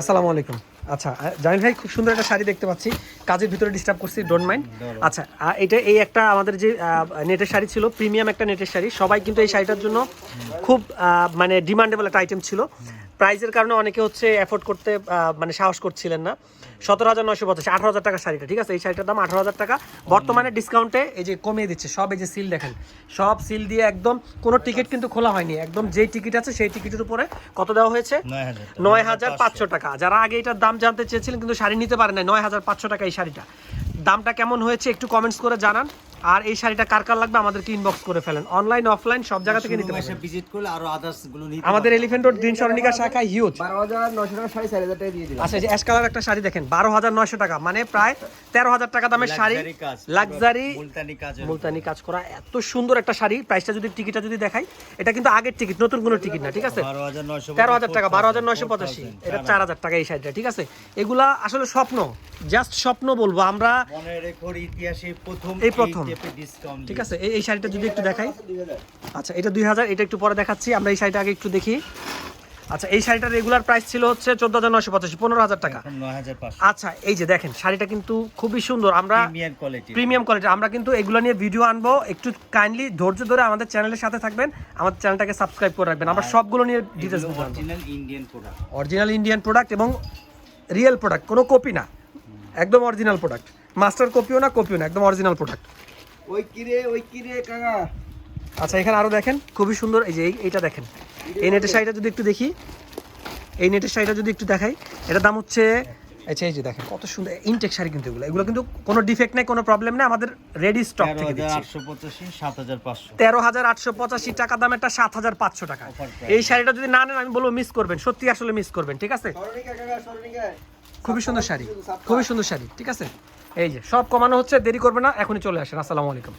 আসসালামু আলাইকুম। আচ্ছা জামিল ভাই খুব সুন্দর একটা শাড়ি দেখতে পাচ্ছি। কাজের ভিতরে ডিস্টার্ব করছি ডোন্ট মাইন্ড আচ্ছা এটা এই একটা আমাদের যে নেটের শাড়ি ছিল প্রিমিয়াম একটা নেটের শাড়ি। সবাই কিন্তু এই শাড়িটার জন্য খুব মানে ডিমান্ডেবল একটা আইটেম ছিল। প্রাইসের কারণে অনেকে হচ্ছে অ্যাফোর্ড করতে মানে সাহস করছিলেন না। সতেরো হাজার নয়শো পঁচাশি আঠারো হাজার টাকা শাড়িটা ঠিক আছে? এই শাড়িটার দাম আঠারো হাজার টাকা। বর্তমানে ডিসকাউন্টে এই যে কমিয়ে দিচ্ছে সব এই যে সিল দেখেন সব সিল দিয়ে একদম কোনো টিকিট কিন্তু খোলা হয়নি। একদম যেই টিকিট আছে সেই টিকিটের উপরে কত দেওয়া হয়েছে? নয় হাজার টাকা। নয় হাজার পাঁচশো টাকা। যারা আগে এটার দাম জানতে চেয়েছিলেন কিন্তু শাড়ি নিতে পারে না নয় হাজার পাঁচশো টাকা এই শাড়িটা। দামটা কেমন হয়েছে একটু কমেন্টস করে জানান। আর এই শাড়িটা কার কার লাগবে আমাদেরকে ইনবক্স করে ফেলেন। অনলাইন অফলাইন সব জায়গা থেকে নিতে পারবেন। ভিজিট করলে আরও আদার্সগুলো নিতে আমাদের এলিফেন্ট রোড গ্রিন সরণিকা শাখায় হিউজ বারো হাজার নশো টাকা সাড়ে চার হাজার টাকা দিয়ে দিলাম। আচ্ছা এই যে অ্যাশ কালার একটা শাড়ি দেখেন বারো হাজার নয়শো টাকা মানে প্রায় তেরো হাজার টাকা দামের শাড়ি। কাজ, লাক্সারি মুলতানি কাজ মুলতানি কাজ করা এত সুন্দর একটা শাড়ি। প্রাইসটা যদি টিকিটটা যদি দেখাই এটা কিন্তু আগের টিকিট নতুন কোনো টিকিট না ঠিক আছে? বারো হাজার নয়শো তেরো হাজার টাকা বারো হাজার নয়শো পঁচাশি এটা চার হাজার টাকা এই শাড়িটা ঠিক আছে? এগুলা আসলে স্বপ্ন জাস্ট স্বপ্ন বলব। আমরা মনে রেখোর ইতিহাসে প্রথম এই প্রথম। ঠিক আছে এই শাড়িটা যদি একটু দেখাই। আচ্ছা এটা দুই হাজার এটা একটু পরে দেখাচ্ছি আমরা এই শাড়িটা আগে একটু দেখি। আচ্ছা এই শাড়িটার রেগুলার প্রাইস ছিল হচ্ছে চোদ্দ হাজার নয়শো পঁচাশি পনেরো হাজার টাকা। আচ্ছা এই যে দেখেন শাড়িটা কিন্তু খুবই সুন্দর। আমরা প্রিমিয়াম কোয়ালিটি আমরা কিন্তু এগুলো নিয়ে ভিডিও আনব। একটু কাইন্ডলি ধৈর্য ধরে আমাদের চ্যানেলের সাথে থাকবেন। আমাদের চ্যানেলটাকে সাবস্ক্রাইব করে রাখবেন। আমরা সবগুলো নিয়ে ডিটেলস অরিজিনাল ইন্ডিয়ান প্রোডাক্ট এবং রিয়েল প্রোডাক্ট কোনো কপি না। একদম অরিজিনাল প্রোডাক্ট মাস্টার কপিও না কপিও না একদম অরিজিনাল প্রোডাক্ট ওই কিরে ওই কিরে কাকা? আচ্ছা এখানে আরও দেখেন খুবই সুন্দর এই যে এই- এইটা দেখেন। এই নেটের শাড়িটা যদি একটু দেখি এই নেটের শাড়িটা যদি একটু দেখাই এটার দাম হচ্ছে আচ্ছা এই যে দেখেন কত সুন্দর ইনটেক শাড়ি কিন্তু এগুলো। এগুলো কিন্তু কোনো ডিফেক্ট নেই কোনো প্রবলেম নেই আমাদের রেডি স্টক থেকে দিচ্ছি। আটশো পঁচাশি সাত হাজার পাঁচশো। তেরো হাজার আটশো পঁচাশি টাকা দামেরটা সাত হাজার পাঁচশো টাকা। এই শাড়িটা যদি না নেন আমি বলব মিস করবেন সত্যি আসলে মিস করবেন ঠিক আছে? খুবই সুন্দর শাড়ি খুবই সুন্দর শাড়ি ঠিক আছে? এই যে সব কমানো হচ্ছে দেরি করবে না এখনই চলে আসেন। আসসালামু আলাইকুম।